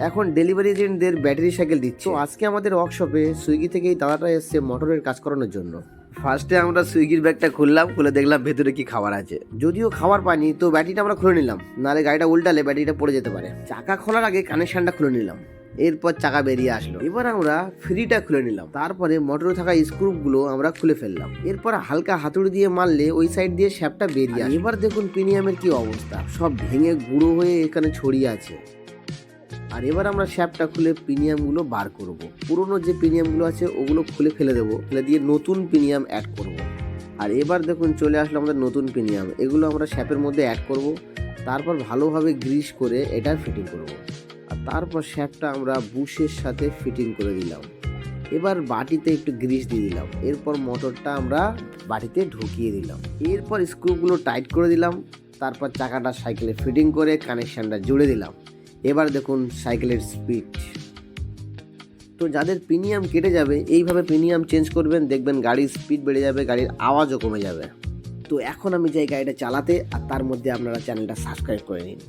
এখন ডেলিভারি এজেন্টদের battery cycle দিচ্ছে। আজকে আমাদের ওয়ার্কশপে সুইগি থেকে এই দাদাটা এসছে মোটরের কাজ করানোর জন্য। ফার্স্টে আমরা সুইগির ব্যাগটা খুললাম খুলে দেখলাম ভেতরে কি খাবার আছে। যদিও খাবার পাইনি তো ব্যাটারিটা আমরা খুলে নিলাম। নাহলে গাড়িটা উল্টালে ব্যাটারিটা পড়ে যেতে পারে। চাকা খোলার আগে কানেকশনটা খুলে নিলাম। এরপর চাকা বেরিয়ে আসলো। এবার আমরা ফ্রিটা খুলে নিলাম। তারপরে মোটরে থাকা স্ক্রুপগুলো আমরা খুলে ফেললাম। এরপর হালকা হাতুড়ি দিয়ে মারলে ওই সাইড দিয়ে শ্যাপটা বেরিয়ে এবার দেখুন প্রিমিয়ামের কি অবস্থা। সব ভেঙে গুঁড়ো হয়ে এখানে ছড়িয়ে আছে। আর এবার আমরা শ্যাপটা খুলে প্রিমিয়ামগুলো বার করব। পুরনো যে প্রিমিয়ামগুলো আছে, ওগুলো খুলে ফেলে দেবো। ফেলে দিয়ে নতুন প্রিমিয়াম অ্যাড করব। আর এবার দেখুন, চলে আসলো আমাদের নতুন প্রিমিয়াম। এগুলো আমরা শ্যাপের মধ্যে অ্যাড করব। তারপর ভালোভাবে গ্রিস করে এটা ফিটিং করব। আর তারপর শ্যাপটা আমরা বুশের সাথে ফিটিং করে দিলাম। এবার বাটিতে একটু গ্রিস দিয়ে দিলাম। এরপর মোটরটা আমরা বাটিতে ঢুকিয়ে দিলাম। এরপর স্ক্রুগুলো টাইট করে দিলাম। তারপর চাকাটা সাইকেলে ফিটিং করে কানেকশানটা জুড়ে দিলাম। এবার দেখুন সাইকেলের স্পিড তো যাদের প্রিমিয়াম কেটে যাবে, এইভাবে প্রিমিয়াম চেঞ্জ করবেন, দেখবেন গাড়ির স্পিড বেড়ে যাবে, গাড়ির আওয়াজও কমে যাবে। তো এখন আমি যাই গাড়িটা চালাতে, আর তার মধ্যে আপনারা চ্যানেলটা সাবস্ক্রাইব করে নিন।